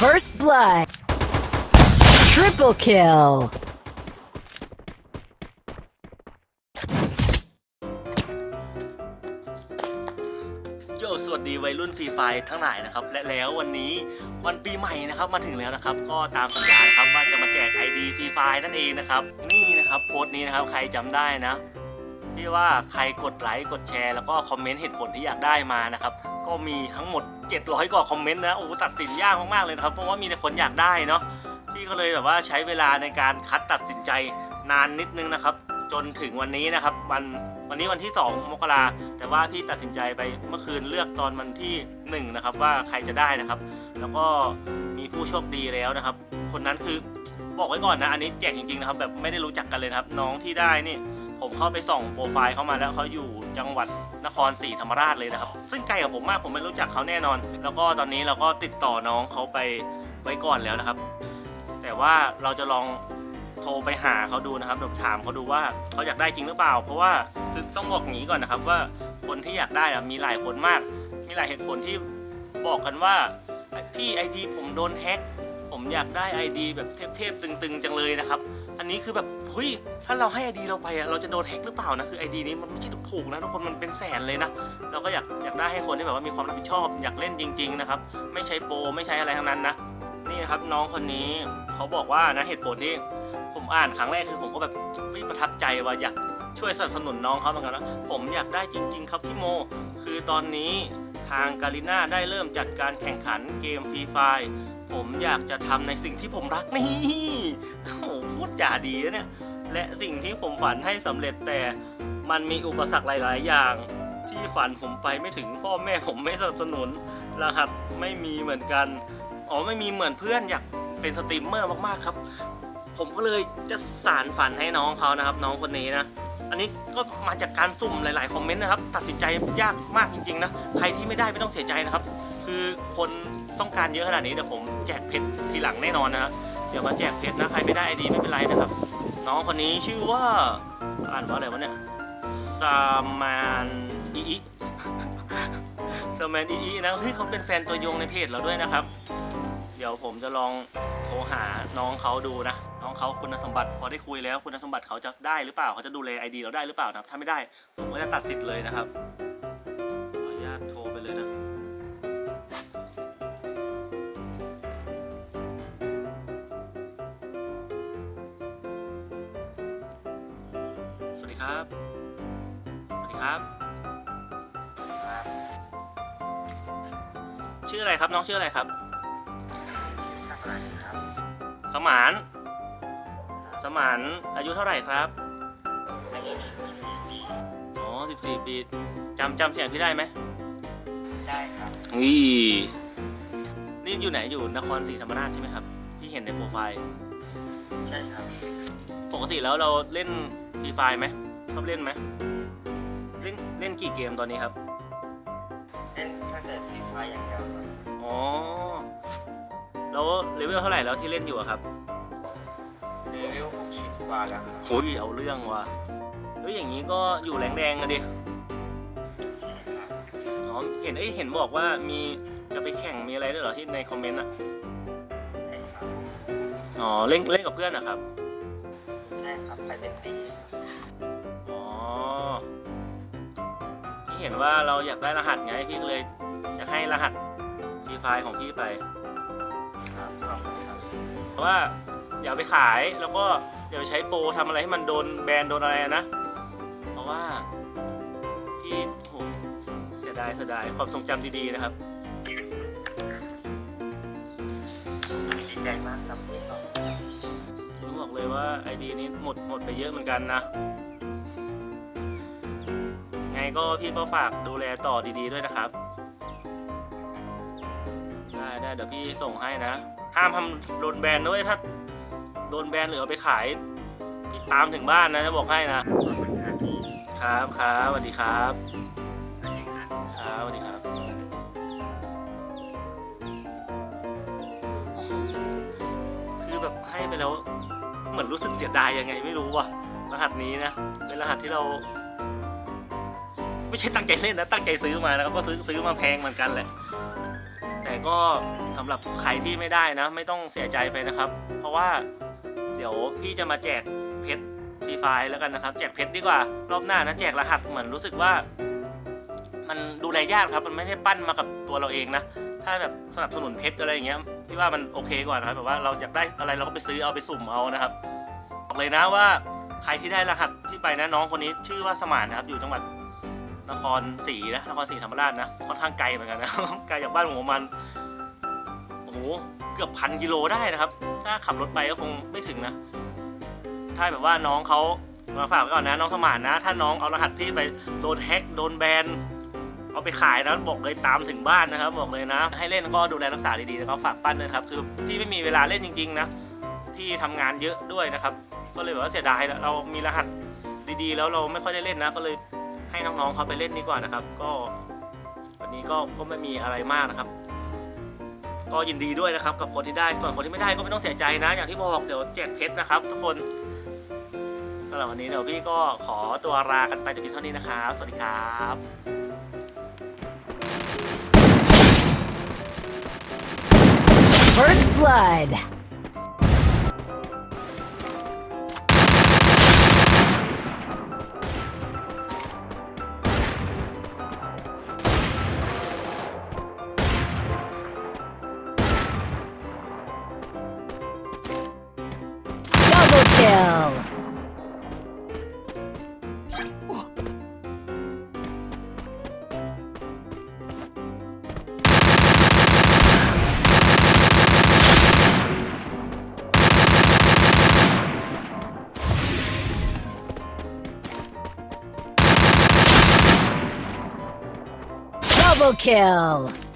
First blood. Triple kill. โยสวัสดีวัยรุ่นฟรีไฟทั้งหลายนะครับ และแล้ววันนี้วันปีใหม่นะครับมาถึงแล้วนะครับ ก็ตามสัญญานะครับว่าจะมาแจก ID ฟรีไฟนั่นเองนะครับ นี่นะครับโพสต์นี้นะครับใครจำได้นะ ที่ว่าใครกดไลค์กดแชร์แล้วก็คอมเมนต์เหตุผลที่อยากได้มานะครับก็มีทั้งหมด 700 กว่าคอมเมนต์นะโอ้ตัดสินยากมากๆเลยนะครับเพราะว่ามีแต่คนอยากได้เนาะพี่ก็เลยแบบว่าใช้เวลาในการคัดตัดสินใจนานนิดนึงนะครับ จนถึงวันนี้นะครับ วันวันนี้วันที่ 2 มกราแต่ว่าพี่ตัดสินใจไปเมื่อคืนเลือกตอนวันที่ 1 นะครับ ว่าใครจะได้นะครับ แล้วก็มีผู้โชคดีแล้วนะครับ คนนั้นคือบอกไว้ก่อนนะอันนี้แจกจริงๆนะครับ แบบไม่ได้รู้จักกันเลยครับ น้องที่ได้นี่ผมเข้าไปส่องโปรไฟล์เขามาแล้วเขาอยู่จังหวัดนครศรีธรรมราชเลยนะครับ ซึ่งไกลกับผมมากผมไม่รู้จักเขาแน่นอน แล้วก็ตอนนี้เราก็ติดต่อน้องเขาไปไว้ก่อนแล้วนะครับ แต่ว่าเราจะลอง โทรไปหาเขาดูนะครับแบบถามเขาดูว่าเขาอยากได้จริงหรือเปล่า เพราะว่าคือต้องบอกอย่างนี้ก่อนนะครับว่าคนที่อยากได้อะมีหลายคนมาก มีหลายเหตุผลที่บอกกันว่าพี่ไอดีผมโดนแฮ็กผมอยากได้ ID แบบเทพๆตึงๆ จังเลยนะครับ อันนี้คือแบบเฮ้ยถ้าเราให้ ID เราไปอะเราจะโดนแฮ็กหรือเปล่านะคือ ID นี้มันไม่ใช่ถูกๆนะทุกคนมันเป็นแสนเลยนะเราก็อยากอยากได้ให้คนที่แบบว่ามีความรับผิดชอบ อยากเล่นจริง ๆนะครับ ไม่ใช้โปรไม่ใช้อะไรทั้งนั้นนะนี่นะครับน้องคนนี้เขาบอกว่านะเหตุผลที่ อ่านครั้งแรกคือผมก็แบบไม่ประทับใจว่าอยากช่วยสนับสนุนน้องเขาเหมือนกันนะผมอยากได้จริง ๆ ครับพี่โม คือตอนนี้ทางการีน่าได้เริ่มจัดการแข่งขันเกมฟรีไฟผมอยากจะทำในสิ่งที่ผมรักนี่โอ้โหพูดจาดีนะเนี่ย และสิ่งที่ผมฝันให้สำเร็จแต่มันมีอุปสรรคหลาย ๆ อย่าง ที่ฝันผมไปไม่ถึงพ่อแม่ผมไม่สนับสนุน รหัสไม่มีเหมือนกัน อ๋อไม่มีเหมือนเพื่อนอยากเป็นสตรีมเมอร์มาก ๆ ครับ ผมก็เลยจะสารฝันให้น้องเขานะครับ น้องคนนี้นะ อันนี้ก็มาจากการสุ่มหลาย ๆ คอมเมนต์นะครับ ตัดสินใจยากมากจริง ๆ นะ ใครที่ไม่ได้ไม่ต้องเสียใจนะครับ คือคนต้องการเยอะขนาดนี้เดี๋ยวผมแจกเพชรทีหลังแน่นอนนะเดี๋ยวมาแจกเพชรนะ ใครไม่ได้ไอดีไม่เป็นไรนะครับ น้องคนนี้ชื่อว่าอ่านว่าอะไรวะเนี่ยซามานอีอีซามานอีอีนะเฮ้ยเขาเป็นแฟนตัวยงในเพจเราด้วยนะครับ เดี๋ยวผมจะลองโทรหาน้องเขาดูนะ เขาคุณสมบัติ พอได้คุยแล้วคุณสมบัติเขาจะได้หรือเปล่าเขาจะดูแลไอดีเราได้หรือเปล่านะครับ ถ้าไม่ได้ผมก็จะตัดสิทธิ์เลยนะครับขออนุญาตโทรไปเลยนะสวัสดีครับ สวัสดีครับ ชื่ออะไรครับน้องชื่ออะไรครับ ชื่อสักดิ์ครับ สมาน สมานอายุเท่าไหร่ครับอายุ14ปีอ๋อ14ปีจำจำเสียงพี่ได้ไหมได้ครับนี่นี่อยู่ไหนอยู่นครศรีธรรมราชใช่ไหมครับ ที่เห็นในโปรไฟล์ ใช่ครับ ปกติแล้วเราเล่นฟรีไฟไหมชอบเล่นไหมเล่นเล่นกี่เกมตอนนี้ครับ เล่นแค่แต่ฟรีไฟอย่างเดียวครับอ๋อ แล้วเลเวลเท่าไหร่แล้วที่เล่นอยู่อะครับเลเวล60ก ว่าแล้วครับหุยเอาเรื่องว่ะเฮ้ยอย่างนี้ก็อยู่แรงแดงอะดิใช่ครับอ๋อเห็นเอ้ยเห็นบอกว่ามีจะไปแข่งมีอะไรด้วยเหรอที่ในคอมเมนต์อะใช่ครับอ๋อเล่นเล่นกับเพื่อนอะครับ ใช่ครับไปเป็นตีครับอ๋อพี่เห็นว่าเราอยากได้รหัสไงพี่ก็เลยจะให้รหัสฟรีไฟล์ของพี่ไปครับขอบคุณครับเพราะว่าอย่าไปขายแล้วก็ อย่าไปใช้โปรทำอะไรให้มันโดนแบนโดนอะไรนะ เพราะว่าพี่โหเสียดายเสียดายความทรงจำดีๆนะครับดีใจมากครับที่ขอบคุณครับผมบอกเลยว่าไอดีนี้หมดหมดไปเยอะเหมือนกันนะไงก็พี่ก็ฝากดูแลต่อดีๆด้วยนะครับ ได้ได้เดี๋ยวพี่ส่งให้นะ ห้ามทำโดนแบนด้วยถ้า โดนแบนหรือเอาไปขายพี่ตามถึงบ้านนะจะบอกให้นะขอบคุณครับพี่ครับครับสวัสดีครับสวัสดีครับครับสวัสดีครับ คือแบบให้ไปแล้วเหมือนรู้สึกเสียดายยังไงไม่รู้ว่ะ รหัสนี้นะเป็นรหัสที่เรา ไม่ใช่ตั้งใจเล่นนะตั้งใจซื้อมานะครับก็ซื้อซื้อมาแพงเหมือนกันแหละแต่แต่ก็สำหรับใครที่ไม่ได้นะ ไม่ต้องเสียใจไปนะครับ เพราะว่า เดี๋ยวพี่จะมาแจกเพชรฟรีไฟแล้วกันนะครับ แจกเพชรดีกว่ารอบหน้านะแจกรหัสเหมือนรู้สึกว่า มันดูแลยากครับ มันไม่ได้ปั้นมากับตัวเราเองนะ ถ้าแบบสนับสนุนเพชรอะไรอย่างเงี้ยพี่ว่ามันโอเคกว่านะครับแบบว่าเราอยากได้อะไรเราก็ไปซื้อเอาไปสุ่มเอานะครับบอกเลยนะว่าใครที่ได้รหัสที่ไปนะน้องคนนี้ชื่อว่าสมานนะครับ อยู่จังหวัดนครศรีนะนครศรีธรรมราชนะค่อนข้างไกลเหมือนกันนะไกลจากบ้านผมประมาณ เกือบพันกิโลได้นะครับ ถ้าขับรถไปก็คงไม่ถึงนะ ถ้าแบบว่าน้องเขามาฝากไว้ก่อนนะ น้องสมานนะ ถ้าน้องเอารหัสพี่ไปโดนแฮ็กโดนแบนเอาไปขายนะบอกเลยตามถึงบ้านนะครับ บอกเลยนะ ให้เล่นก็ดูแลรักษาดีๆนะครับฝากปั้นด้วยนะครับ คือพี่ไม่มีเวลาเล่นจริง ๆ นะพี่ทำงานเยอะด้วยนะครับ ก็เลยแบบว่าเสียดายเรามีรหัสดีๆ แล้วเราไม่ค่อยได้เล่นนะ ก็เลยให้น้องๆเขาไปเล่นดีกว่านะครับ ก็วันนี้ก็ก็ไม่มีอะไรมากนะครับ ก็ยินดีด้วยนะครับกับคนที่ได้ ส่วนคนที่ไม่ได้ก็ไม่ต้องเสียใจนะ อย่างที่บอกเดี๋ยวแจกเพชรนะครับ ทุกคนสำหรับวันนี้เดี๋ยวพี่ก็ขอตัวลากันไปแต่เพียงเท่านี้นะครับ สวัสดีครับ First blood. Kill. Double kill.